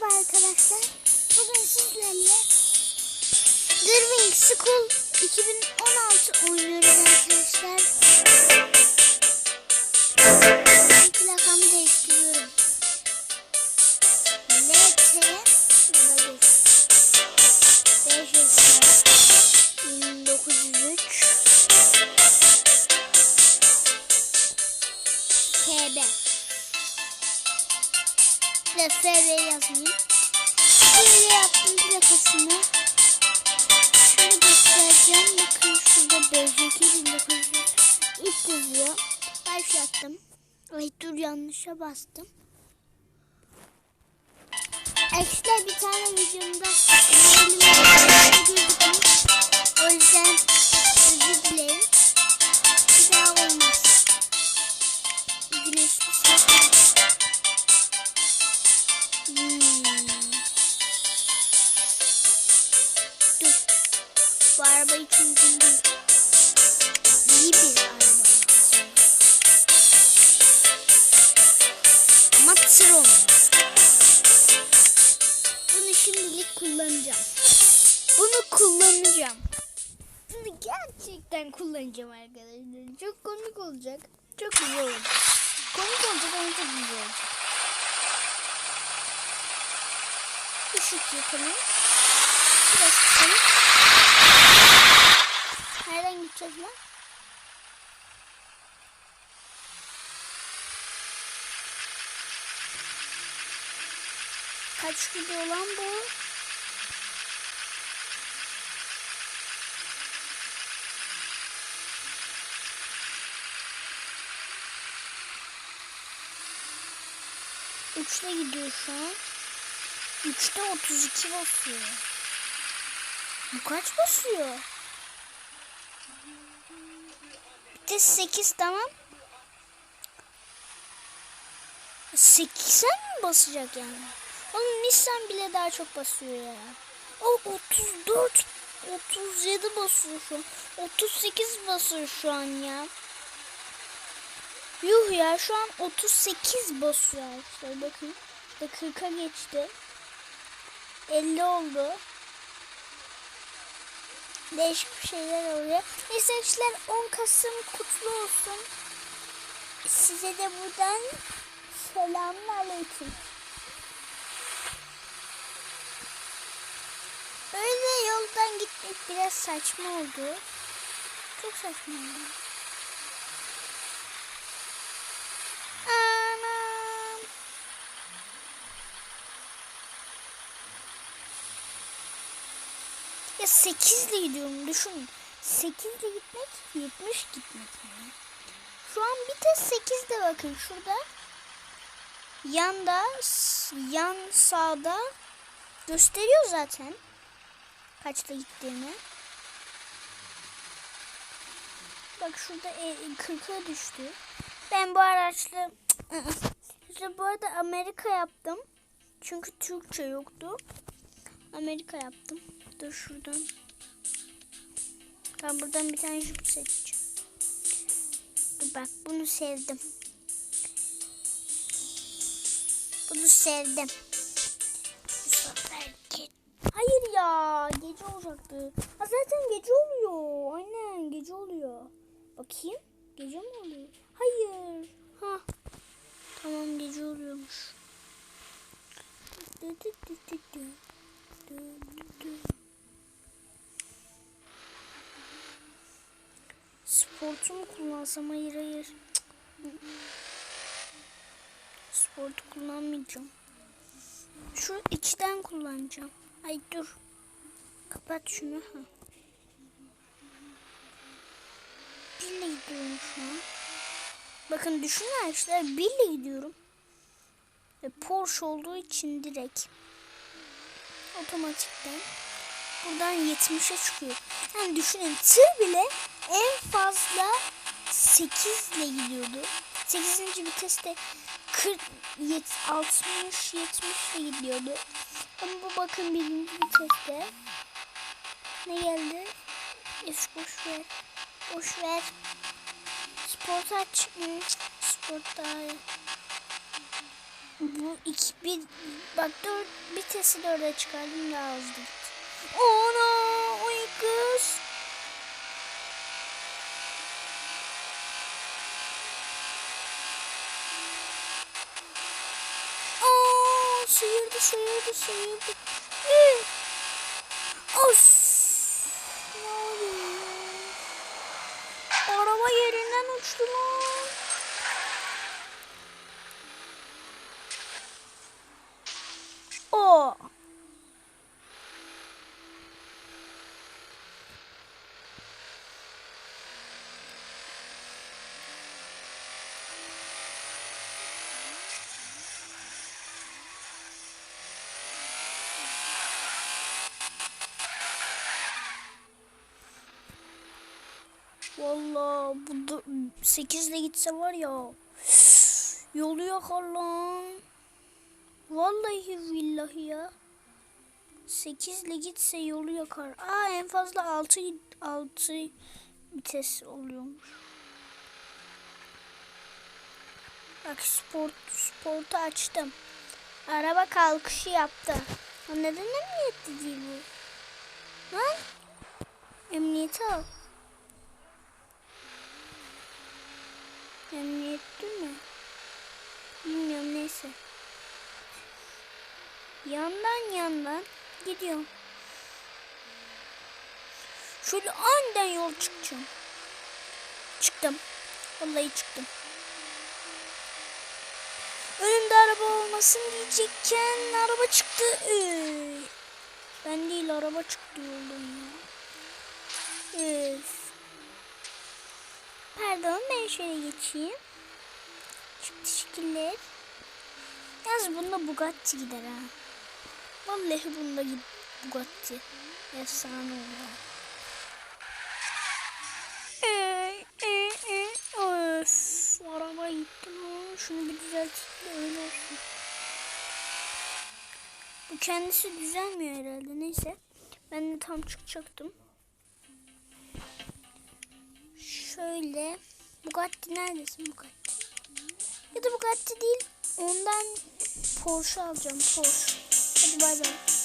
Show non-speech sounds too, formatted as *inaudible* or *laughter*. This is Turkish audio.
Merhaba arkadaşlar. Bugün sizlerle Driving School 2016 oynuyoruz arkadaşlar. Plakamı değiştiriyorum. Ve FV yazmayayım. Böyle yaptım plakasını. Şunu göstereceğim. Bakın şurada 1900 ilk yazıyor. Başlattım. Ay dur yanlışa bastım. Arkadaşlar bir tane videomda. O yüzden özür dilerim. Bir daha olmaz. Güneşli saat. Tron. Bunu şimdilik kullanacağım. Bunu kullanacağım. Bunu gerçekten kullanacağım arkadaşlar. Çok komik olacak. Çok güzel olacak. Komik olacak ama çok güzel olacak. Işık yakalım. Biraz kısalım. Nereden gideceğiz lan? Kaç gidiyor lan bu? Üçte gidiyor şu an. Üçte 32 basıyor. Bu kaç basıyor? Bir de 8 tamam. 80 mi basacak yani? Oğlum Nissan bile daha çok basıyor ya. O 34 37 basıyor şu an. 38 basıyor şu an ya. Yuh ya şu an 38 basıyor arkadaşlar bakın. İşte 40'a geçti. 50 oldu. Değişik bir şeyler oluyor. Neyse arkadaşlar 10 Kasım kutlu olsun. Size de buradan selamun aleyküm. Öyle yoldan gitmek biraz saçma oldu. Çok saçma oldu. Ya 8 ile gidiyorum düşün. 8 ile gitmek 70 gitmek yani. Şu an bir de 8 de bakın şurada. Yanda yan sağda gösteriyor zaten. Kaçta gittiğini. Bak şurada e, 40'a düştü. Ben bu araçla *clears throat* işte bu arada Amerika yaptım. Çünkü Türkçe yoktu. Amerika yaptım. Dur şuradan. Ben buradan bir tane jip seçeceğim. Dur bak bunu sevdim. Bunu sevdim. Hayır ya gece olacaktı. Ha zaten gece oluyor. Aynen gece oluyor. Bakayım. Gece mi oluyor? Hayır. Ha. Tamam gece oluyormuş. Dü dü dü dü dü. Sportu mu kullansam? Hayır hayır. Sportu kullanmayacağım. Şu içten kullanacağım. Ay dur. Kapat şunu. Ha. Birle gidiyorum şu an. Bakın düşünün arkadaşlar birle gidiyorum. Ve Porsche olduğu için direkt otomatikten buradan 70'e çıkıyor. Yani düşünün tır bile en fazla 8 ile gidiyordu. 8. viteste 40 yet- 60 70 ile gidiyordu. Ama bu bakın birinci viteste ne geldi? Es boş ver. Boş ver. Sport aç. Hı, Sport daha iyi. Bu iki bir bak dört vitesi dörde çıkardım daha hızlı gitti. Ana oy kız. Aa sıyırdı sıyırdı sıyırdı. Hı. As. Ne oluyor? Araba yerinden uçtu lan. O. Vallahi bu 8 ile gitse var ya yolu yakar lan. Vallahi billahi ya. 8 ile gitse yolu yakar. Aa en fazla 6 6 vites oluyormuş. Bak sport sportu açtım. Araba kalkışı yaptı. Neden emniyetli değil bu? Ha? Emniyeti al. Emniyetli mi? Bilmiyorum neyse. Yandan yandan gidiyorum. Şöyle aniden yol çıkacağım. Çıktım. Vallahi çıktım. Önümde araba olmasın diyecekken araba çıktı. Ben değil araba çıktı yoldan ya. Üf. Pardon ben şöyle geçeyim. Çok teşekkürler. Yalnız bunda Bugatti gider ha. Vallahi bunda Bugatti. Efsane olur. Ee, ee, ee. Öf, araba gitti lan. Şunu bir düzeltip de öyle olsun. Bu kendisi düzelmiyor herhalde. Neyse. Ben de tam çıkacaktım. Şöyle. Bugatti neredesin Bugatti? Ya da Bugatti değil. Ondan Porsche alacağım. Porsche. Hadi bay bay.